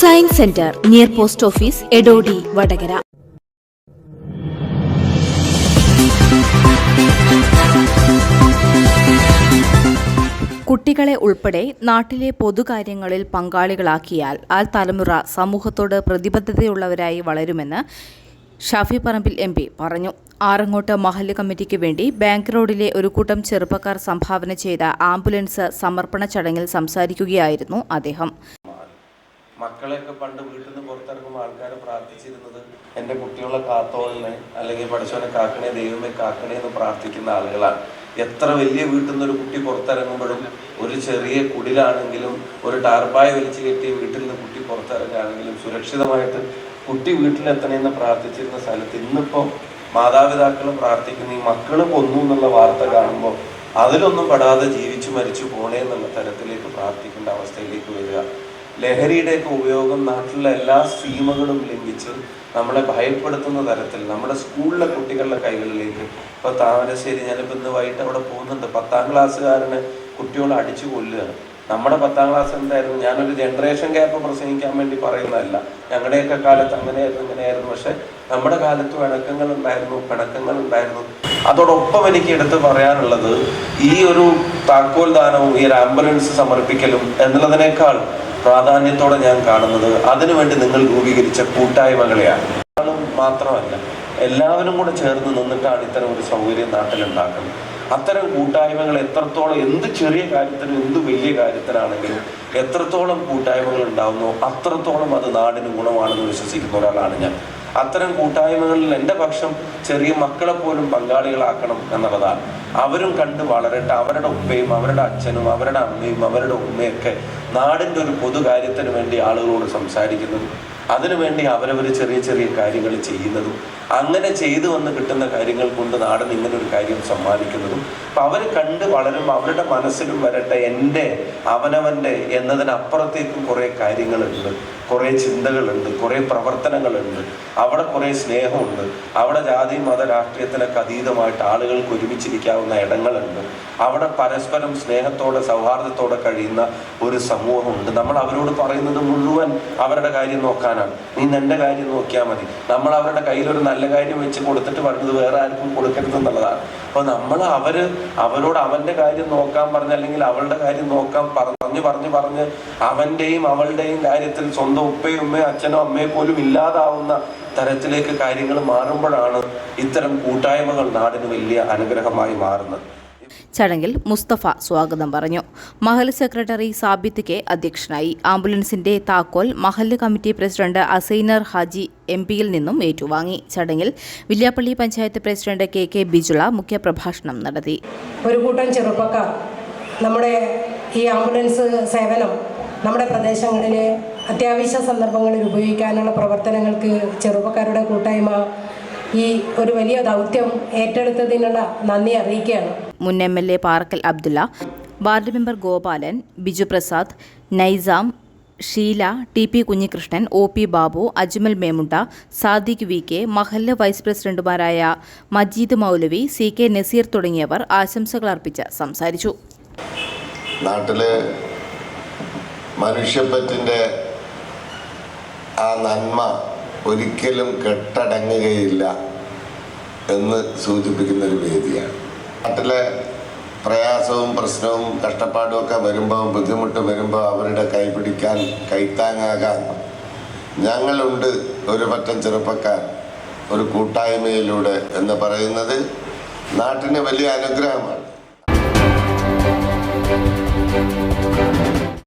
Science centre near post office Edodi Vadakara കുട്ടികളെ ഉൾപ്പെടെ നാട്ടിലെ പൊതുകാര്യങ്ങളിൽ പങ്കാളികളാക്കിയാൽ ആ തലമുറ സമൂഹത്തോട് പ്രതിബദ്ധതയുള്ളവരായി വളരുമെന്ന് ഷാഫി പറമ്പിൽ എം പി പറഞ്ഞു. ആറങ്ങോട്ട് മഹല്ല് കമ്മിറ്റിക്ക് വേണ്ടി ബാങ്ക് റോഡിലെ ഒരു കൂട്ടം ചെറുപ്പക്കാർ സംഭാവന ചെയ്ത ആംബുലൻസ് സമർപ്പണ ചടങ്ങിൽ സംസാരിക്കുകയായിരുന്നു അദ്ദേഹം. മക്കളെയൊക്കെ പണ്ട് വീട്ടിൽ നിന്ന് പുറത്തിറങ്ങുമ്പോൾ ആൾക്കാർ പ്രാർത്ഥിച്ചിരുന്നത് എന്റെ കുട്ടികളെ കാത്തോളനെ അല്ലെങ്കിൽ പഠിച്ചവനെ കാക്കണേ ദൈവമേ കാക്കണേ എന്ന് പ്രാർത്ഥിക്കുന്ന ആളുകളാണ്. എത്ര വലിയ വീട്ടിൽ നിന്ന് ഒരു കുട്ടി പുറത്തിറങ്ങുമ്പോഴും ഒരു ചെറിയ കുടിലാണെങ്കിലും ഒരു ടാർപ്പായ വലിച്ചു കെട്ടിയ വീട്ടിൽ നിന്ന് കുട്ടി പുറത്തിറങ്ങുകയാണെങ്കിലും സുരക്ഷിതമായിട്ട് കുട്ടി വീട്ടിലെത്തണമെന്ന് പ്രാർത്ഥിച്ചിരുന്ന സ്ഥലത്ത് ഇന്നിപ്പോൾ മാതാപിതാക്കളും പ്രാർത്ഥിക്കുന്ന. ഈ മക്കൾ കൊന്നു എന്നുള്ള വാർത്ത കാണുമ്പോൾ അതിലൊന്നും പെടാതെ ജീവിച്ചു മരിച്ചു പോണേ എന്നുള്ള തരത്തിലേക്ക് പ്രാർത്ഥിക്കേണ്ട അവസ്ഥയിലേക്ക് വരിക. ലഹരിയുടെയൊക്കെ ഉപയോഗം നാട്ടിലെ എല്ലാ സീമകളും ലംഘിച്ച് നമ്മളെ ഭയപ്പെടുത്തുന്ന തരത്തിൽ നമ്മുടെ സ്കൂളിലെ കുട്ടികളുടെ കൈകളിലേക്ക്. ഇപ്പൊ താമരശ്ശേരി ഞാനിപ്പോ ഇന്ന് വൈകിട്ട് അവിടെ പോകുന്നുണ്ട്. പത്താം ക്ലാസ്സുകാരനെ കുട്ടികളെ അടിച്ചു കൊല്ലുകയാണ്. നമ്മുടെ പത്താം ക്ലാസ് എന്തായിരുന്നു? ഞാനൊരു ജനറേഷൻ ഗ്യാപ്പ് പ്രസംഗിക്കാൻ വേണ്ടി പറയുന്നതല്ല. ഞങ്ങളുടെയൊക്കെ കാലത്ത് അങ്ങനെയായിരുന്നു ഇങ്ങനെയായിരുന്നു. പക്ഷെ നമ്മുടെ കാലത്ത് പിണക്കങ്ങൾ ഉണ്ടായിരുന്നു പിണക്കങ്ങൾ ഉണ്ടായിരുന്നു അതോടൊപ്പം എനിക്ക് എടുത്ത് പറയാനുള്ളത് ഈ ഒരു താക്കോൽ ദാനവും ഈ ഒരു ആംബുലൻസ് സമർപ്പിക്കലും എന്നുള്ളതിനേക്കാൾ പ്രാധാന്യത്തോടെ ഞാൻ കാണുന്നത് അതിനുവേണ്ടി നിങ്ങൾ രൂപീകരിച്ച കൂട്ടായ്മകളെയാണ്. മാത്രമല്ല എല്ലാവരും കൂടെ ചേർന്ന് നിന്നിട്ടാണ് ഇത്തരം ഒരു സൗകര്യം നാട്ടിലുണ്ടാക്കുന്നത്. അത്തരം കൂട്ടായ്മകൾ എത്രത്തോളം എന്ത് ചെറിയ കാര്യത്തിനും എന്ത് വലിയ കാര്യത്തിനാണെങ്കിലും എത്രത്തോളം കൂട്ടായ്മകൾ ഉണ്ടാവുന്നോ അത്രത്തോളം അത് നാടിന് ഗുണമാണെന്ന് വിശ്വസിക്കുന്ന ഒരാളാണ് ഞാൻ. അത്തരം കൂട്ടായ്മകളിൽ എന്റെ പക്ഷം ചെറിയ മക്കളെ പോലും പങ്കാളികളാക്കണം എന്നുള്ളതാണ്. അവരും കണ്ട് വളരട്ടെ അവരുടെ ഉപ്പയും അവരുടെ അച്ഛനും അവരുടെ അമ്മയും അവരുടെ ഉമ്മയൊക്കെ നാടിന്റെ ഒരു പൊതു കാര്യത്തിന് വേണ്ടി ആളുകളോട് സംസാരിക്കുന്നതും അതിനുവേണ്ടി അവരവർ ചെറിയ ചെറിയ കാര്യങ്ങൾ ചെയ്യുന്നതും അങ്ങനെ ചെയ്തു വന്ന് കിട്ടുന്ന കാര്യങ്ങൾ കൊണ്ട് നാടിന് ഇങ്ങനെ ഒരു കാര്യം സമ്മാനിക്കുന്നതും അപ്പം അവർ കണ്ട് വളരും അവരുടെ മനസ്സിലും വരട്ടെ എന്റെ അവനവന്റെ എന്നതിനപ്പുറത്തേക്കും കുറേ കാര്യങ്ങളുണ്ട്. കുറേ ചിന്തകളുണ്ട് കുറേ പ്രവർത്തനങ്ങളുണ്ട്. അവിടെ കുറേ സ്നേഹമുണ്ട്. അവിടെ ജാതി മത രാഷ്ട്രീയത്തിനൊക്കെ അതീതമായിട്ട് ആളുകൾക്ക് ഒരുമിച്ചിരിക്കാവുന്ന ഇടങ്ങളുണ്ട്. അവിടെ പരസ്പരം സ്നേഹത്തോടെ സൗഹാർദ്ദത്തോടെ കഴിയുന്ന ഒരു സമൂഹമുണ്ട്. നമ്മൾ അവരോട് പറയുന്നത് മുഴുവൻ അവരുടെ കാര്യം നോക്കാനാണ്. നീ നിന്റെ കാര്യം നോക്കിയാൽ മതി. നമ്മൾ അവരുടെ കയ്യിൽ ഒരു നല്ല കാര്യം വെച്ച് കൊടുത്തിട്ട് പറഞ്ഞത് വേറെ ആർക്കും കൊടുക്കരുത് എന്നുള്ളതാണ്. അപ്പോൾ നമ്മൾ അവർ അവരോട് അവന്റെ കാര്യം നോക്കാൻ പറഞ്ഞ അല്ലെങ്കിൽ അവളുടെ കാര്യം നോക്കാൻ പറഞ്ഞു പറഞ്ഞു പറഞ്ഞ് അവന്റെയും അവളുടെയും കാര്യത്തിൽ സ്വന്തം ഉപ്പയും ഉമ്മയും അച്ഛനോ അമ്മയെ പോലും ഇല്ലാതാവുന്ന തരത്തിലേക്ക് കാര്യങ്ങൾ മാറുമ്പോഴാണ് ഇത്തരം കൂട്ടായ്മകൾ നാടിന് വലിയ അനുഗ്രഹമായി മാറുന്നത്. ചടങ്ങിൽ മുസ്തഫ സ്വാഗതം പറഞ്ഞു. മഹൽ സെക്രട്ടറി സാബിത്ത് കെ അധ്യക്ഷനായി. ആംബുലൻസിന്റെ താക്കോൽ മഹല്ല് committee president Assainar Haji M പിയിൽ നിന്നും ഏറ്റുവാങ്ങി. ചടങ്ങിൽ Villiappally panchayat president K K Bijula മുഖ്യപ്രഭാഷണം നടത്തി. ഒരു കൂട്ടം ചെറുപ്പക്കാർ നമ്മുടെ ഈ ആംബുലൻസ് സേവനം നമ്മുടെ പ്രദേശങ്ങളിൽ അത്യാവശ്യ സന്ദർഭങ്ങളിൽ ഉപയോഗിക്കാനുള്ള പ്രവർത്തനങ്ങൾക്ക് ചെറുപ്പക്കാരുടെ കൂട്ടായ്മ ഈ ഒരു വലിയ ദൗത്യം ഏറ്റെടുത്തതിനുള്ള നന്ദി അറിയിക്കുകയാണ്. മുൻ M L A Parakkal Abdulla ward member Gopalan Biju Prasad Naisam Sheela T P Kunhikrishnan O P Babu Ajmal Memunda Sadiq V K മഹല്ല vice പ്രസിഡന്റുമാരായ മജീദ് മൗലവി സി കെ നസീർ തുടങ്ങിയവർ ആശംസകൾ അർപ്പിച്ച് സംസാരിച്ചു. നാട്ടിൽ മനുഷ്യപ്പറ്റിന്റെ ആ നന്മ ഒരിക്കലും കെട്ടടങ്ങുകയില്ല എന്ന് സൂചിപ്പിക്കുന്ന ഒരു വേദിയാണ്. നാട്ടിലെ പ്രയാസവും പ്രശ്നവും കഷ്ടപ്പാടും ഒക്കെ വരുമ്പോൾ ബുദ്ധിമുട്ട് വരുമ്പോൾ അവരുടെ കൈപിടിക്കാൻ കൈത്താങ്ങാകാൻ ഞങ്ങളുണ്ട് ഒരു പറ്റം ചെറുപ്പക്കാർ ഒരു കൂട്ടായ്മയിലൂടെ എന്ന് പറയുന്നത് നാട്ടിന് വലിയ അനുഗ്രഹമാണ്.